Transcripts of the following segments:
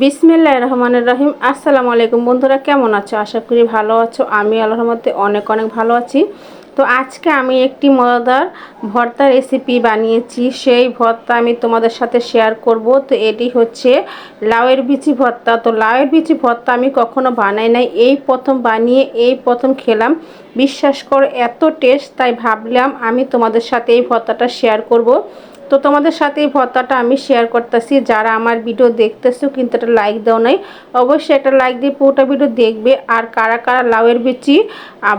বিসমিল্লাহ রহমানের রহিম। আসসালামু আলাইকুম বন্ধুরা, কেমন আছো? আশা করি ভালো আছো। আমি আল্লাহর মধ্যে অনেক অনেক ভালো আছি। তো আজকে আমি একটি মজাদার ভর্তা রেসিপি বানিয়েছি। সেই ভর্তা আমি তোমাদের সাথে শেয়ার করব। তো এটি হচ্ছে লাউয়ের বিচি ভর্তা। তো লাউয়ের বিচি ভর্তা আমি কখনো বানাই নাই। এই প্রথম বানিয়ে, এই প্রথম খেলাম। বিশ্বাস করো, এত টেস্ট তাই ভাবলাম আমি তোমাদের সাথে এই ভর্তাটা শেয়ার করব। তো তোমাদের সাথে এই ভর্তাটা আমি শেয়ার করতেছি। যারা আমার ভিডিও দেখতেছো কিন্তু একটা লাইক দাও নাই, অবশ্যই একটা লাইক দিয়ে পুরোটা ভিডিও দেখবে। আর কারা কারা লাউয়ের বিচি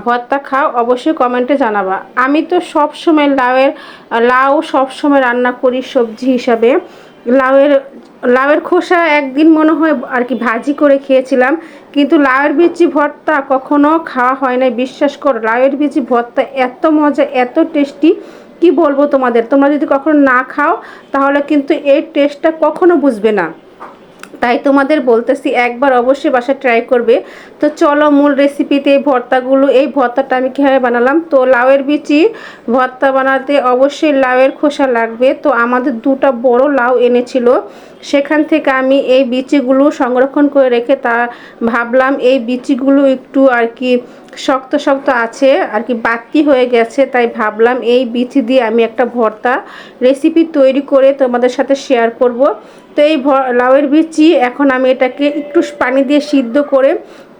ভর্তা খাও, অবশ্যই কমেন্টে জানাবা। আমি তো সব সময় লাউয়ের লাউ সব সময় রান্না করি সবজি হিসাবে। লাউয়ের লাউয়ের খোসা একদিন মনে হয় আর কি ভাজি করে খেয়েছিলাম, কিন্তু লাউয়ের বিচি ভর্তা কখনো খাওয়া হয় না বিশ্বাস করো লাউয়ের বিচি ভর্তা এত মজা, এত টেস্টি কি বলব তোমাদের? তোমরা যদি কখনো না খাও, তাহলে কিন্তু এই টেস্টটা কখনো বুঝবে না। তাই তোমাদের বলতেছি একবার অবশ্যই বাসায় ট্রাই করবে। তো চলো মূল রেসিপিতে এই ভর্তাগুলো, এই ভর্তাটা আমি কীভাবে বানালাম? তো লাউয়ের বিচি, ভর্তা বানাতে অবশ্যই লাউয়ের খোসা লাগবে। তো আমাদের দুটা বড় লাউ এনেছিল, সেখান থেকে আমি এই বিচিগুলো সংরক্ষণ করে রেখে তা ভাবলাম এই বিচিগুলো একটু আর কি শক্ত শক্ত আছে, আর কি বাতি হয়ে গেছে, তাই ভাবলাম এই বিচি দিয়ে আমি একটা ভর্তা রেসিপি তৈরি করে তোমাদের সাথে শেয়ার করব। তো এই লাউয়ের বিচি, এখন আমি এটাকে একটু পানি দিয়ে সিদ্ধ করে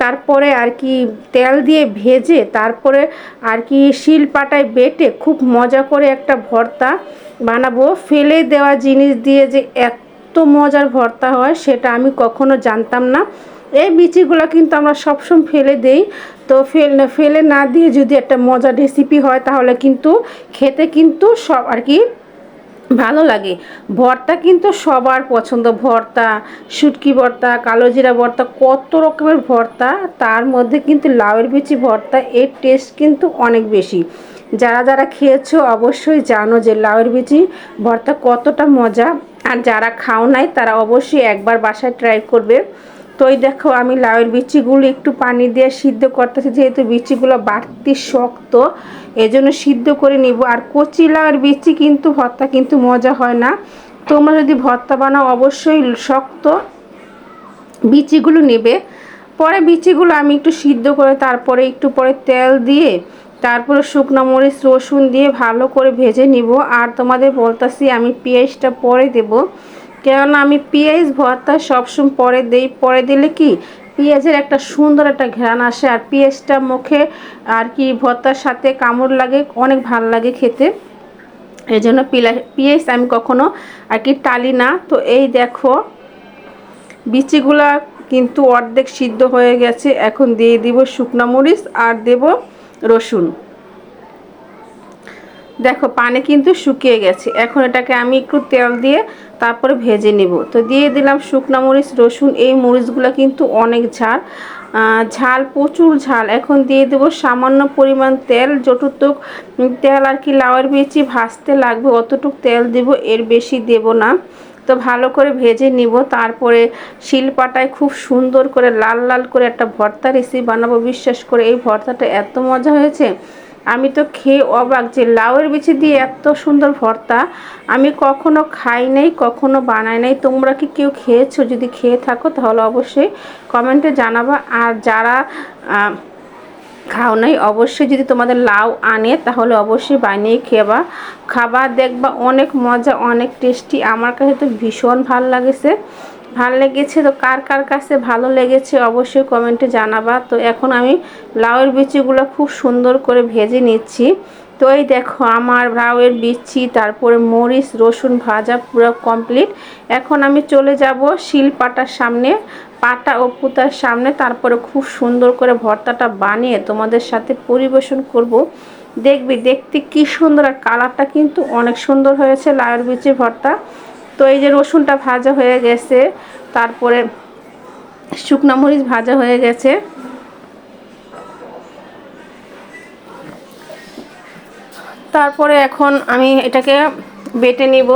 তারপরে আর কি তেল দিয়ে ভেজে তারপরে আর কি শিল পাটায় বেটে খুব মজা করে একটা ভর্তা বানাবো। ফেলে দেওয়া জিনিস দিয়ে যে এত মজার ভর্তা হয় সেটা আমি কখনো জানতাম না। এই বিচিগুলো কিন্তু আমরা সবসময় ফেলে দেই। তো ফেল, ফেলে না দিয়ে যদি একটা মজার রেসিপি হয় তাহলে কিন্তু খেতে কিন্তু সব আর কি ভালো লাগে। ভর্তা কিন্তু সবার পছন্দ। ভর্তা, শুটকি ভর্তা, কালো জিরা ভর্তা, কত রকমের ভর্তা, তার মধ্যে কিন্তু লাউয়ের বিচি ভর্তা, এর টেস্ট কিন্তু অনেক বেশি। যারা যারা খেয়েছো অবশ্যই জানো যে লাউয়ের বিচি ভর্তা কতটা মজা। আর যারা খাও নাই, তারা অবশ্যই একবার বাসায় ট্রাই করবে। তো দেখো, আমি লাউয়ের বিচিগুলো একটু পানি দিয়ে সিদ্ধ করতেছি, যেহেতু বিচিগুলো বাড়তি শক্ত, এজন্য সিদ্ধ করে নিব। আর কচি লাউয়ের বিচি কিন্তু ভর্তা কিন্তু মজা হয় না। তোমরা যদি ভর্তা বানাও, অবশ্যই শক্ত বিচিগুলো নেবে। পরে বিচিগুলো আমি একটু সিদ্ধ করে তারপরে একটু পরে তেল দিয়ে, তারপরে শুকনো মরিচ, রসুন দিয়ে ভালো করে ভেজে নিব। আর তোমাদের বলতাছি, আমি পেঁয়াজটা পরে দেবো। কেননা আমি পেঁয়াজ, ভর্তা সবসময় পরে দিই। পরে দিলে কি? পেঁয়াজের একটা সুন্দর একটা ঘ্রাণ আসে। আর পেঁয়াজটা মুখে আর কি ভর্তার সাথে কামড় লাগে, অনেক ভালো লাগে খেতে। এই জন্য পেঁয়াজ আমি কখনো আর কি টালি না। তো এই দেখো, বিচিগুলা কিন্তু অর্ধেক সিদ্ধ হয়ে গেছে। এখন দিয়ে দিব শুকনা মরিচ আর দেব রসুন। দেখো, পানি কিন্তু শুকিয়ে গেছে। এখন এটাকে আমি একটু তেল দিয়ে তারপরে ভেজে নেব। তো দিয়ে দিলাম শুকনো মরিচ, রসুন, এই মরিচগুলো কিন্তু অনেক ঝাল। ঝাল, প্রচুর ঝাল। এখন দিয়ে দেবো সামান্য পরিমাণ তেল। যতটুক তেল আর কি লাউয়ের বেচি ভাজতে লাগবে, অতটুক তেল দেব, এর বেশি দেব না। তো ভালো করে ভেজে নিব। তারপরে শিলপাটায় খুব সুন্দর করে লাল লাল করে একটা ভর্তা রেসিপি বানাবো। বিশ্বাস করে এই ভর্তাটা এত মজা হয়েছে। আমি তো খেয়ে অবাক যে লাউয়ের বিচি দিয়ে এত সুন্দর ভর্তা। আমি কখনো খাই নাই, কখনো বানাই নাই। তোমরা কি কেউ খেয়েছো? যদি খেয়ে থাকো, তাহলে অবশ্যই কমেন্টে জানাবা। আর যারা খাও নাই, অবশ্যই যদি তোমাদের লাউ আনে, তাহলে অবশ্যই বানিয়ে খেবা। খাবার দেখবা অনেক মজা, অনেক টেস্টি। আমার কাছে তো ভীষণ ভালো লাগেছে। ভালো লেগেছে? তো কার কার কাছে ভালো লেগেছে অবশ্যই কমেন্টে জানাবা। তো এখন আমি লাউয়ের বিচিগুলো খুব সুন্দর করে ভেজে নিচ্ছি। তো এই দেখো, আমার লাউয়ের বিচি, তারপরে মরিচ, রসুন ভাজা পুরো কমপ্লিট এখন আমি চলে যাব শিল পাটার সামনে, পাটা ও পুতার সামনে, তারপরে খুব সুন্দর করে ভর্তাটা বানিয়ে তোমাদের সাথে পরিবেশন করব। দেখবি, দেখতে কি সুন্দর আর কালারটা কিন্তু অনেক সুন্দর হয়েছে লাউয়ের বিচি ভর্তা। তো এই যে রসুনটা ভাজা হয়ে গেছে, তারপরে শুকনো মরিচ ভাজা হয়ে গেছে। তারপরে এখন আমি এটাকে বেটে নিব।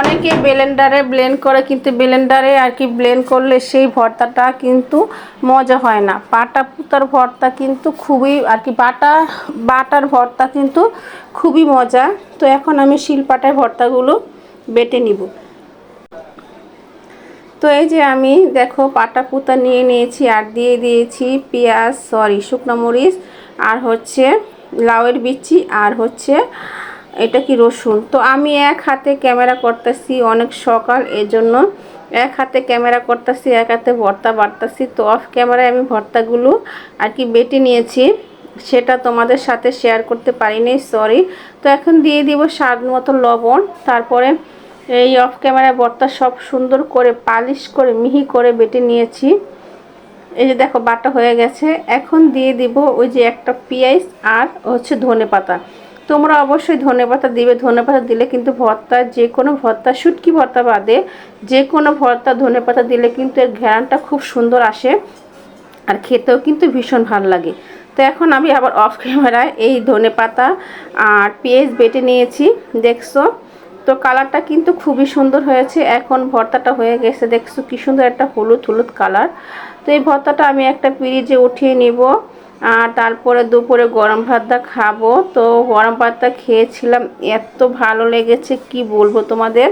অনেকে ব্লেন্ডারে ব্লেন্ড করে, কিন্তু ব্লেন্ডারে আর কি ব্লেন্ড করলে সেই ভর্তাটা কিন্তু মজা হয় না। পাটা পুতার ভর্তা কিন্তু খুবই, আর কি বাটা, বাটার ভর্তা কিন্তু খুবই মজা। তো এখন আমি শিলপাটায় ভর্তাগুলো বেটে নিব। তো এই যে আমি দেখো পাটা পুতা নিয়ে নিয়েছি, আর দিয়ে দিয়েছি পেঁয়াজ, সরি, শুকনো মরিচ, আর হচ্ছে লাউয়ের বিচি, আর হচ্ছে এটা কি রসুন। তো আমি এক হাতে ক্যামেরা করতেছি, অনেক সকাল, এজন্য এক হাতে ক্যামেরা করতেছি, এক হাতে ভর্তা বাড়তেছি তো অফ ক্যামেরায় আমি ভর্তাগুলো আর কি বেটে নিয়েছি। সেটা তোমাদের সাথে শেয়ার করতে পারিনি সরি তো এখন দিয়ে দিব স্বাদ মতো লবণ, তারপরে এই অফ ক্যামেরায় ভর্তা সব সুন্দর করে পালিশ করে মিহি করে বেটে নিয়েছি। এই যে দেখো, বাটা হয়ে গেছে। এখন দিয়ে দিব ওই যে একটা পেঁয়াজ আর হচ্ছে ধনে পাতা। তোমরা অবশ্যই ধনে পাতা দিবে, ধনে পাতা দিলে কিন্তু ভর্তা যে কোনো ভর্তা, শুটকি ভর্তা বাদে যে কোনো ভর্তা, ধনে পাতা দিলে কিন্তু এর ঘ্রাণটা খুব সুন্দর আসে। আর খেতেও কিন্তু ভীষণ ভালো লাগে। তো এখন আমি আবার অফ ক্যামেরায় এই ধনে পাতা আর পেঁয়াজ বেটে নিয়েছি, দেখছ? তো কালারটা কিন্তু খুবই সুন্দর হয়েছে। এখন ভর্তাটা হয়ে গেছে, দেখছ কি সুন্দর একটা হলুদ হলুদ কালার তো এই ভর্তাটা আমি একটা পিরিজে উঠিয়ে নিব আর তারপরে দুপুরে গরম ভাতটা খাব। তো গরম ভাতটা খেয়েছিলাম, এত ভালো লেগেছে, কি বলব তোমাদের?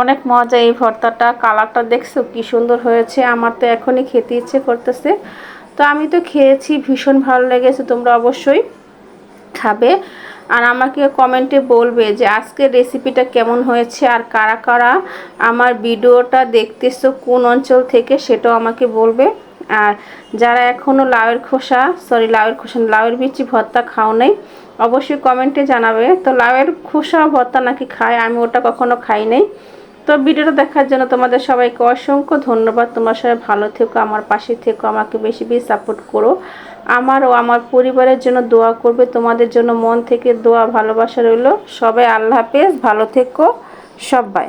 অনেক মজা এই ভর্তাটা কালারটা দেখছ কি সুন্দর হয়েছে, আমার তো এখনই খেতে ইচ্ছে করতেছে। তো আমি তো খেয়েছি, ভীষণ ভালো লেগেছে, তোমরা অবশ্যই খাবে। আর আমাকে কমেন্টে বলবে যে, আজকের রেসিপিটা কেমন হয়েছে আর কারা কারা আমার ভিডিওটা দেখতেছো কোন অঞ্চল থেকে সেটাও আমাকে বলবে। আর যারা এখনও লাউয়ের খোসা সরি লাউয়ের খোসা লাউয়ের বিচি ভর্তা খাও নাই, অবশ্যই কমেন্টে জানাবে। তো লাউয়ের খোসা ভর্তা নাকি খায়? আমি ওটা কখনো খাই নাই। তো ভিডিওটা দেখার জন্য তোমাদের সবাইকে অসংখ্য ধন্যবাদ। তোমার সবাই ভালো থেকো, আমার পাশে থেকো, আমাকে বেশি বেশি সাপোর্ট করো। আমার ও আমার পরিবারের জন্য দোয়া করবে। তোমাদের জন্য মন থেকে দোয়া, ভালোবাসা রইল। সবাই আল্লাহ হাফেজ, ভালো থেকো সবাই।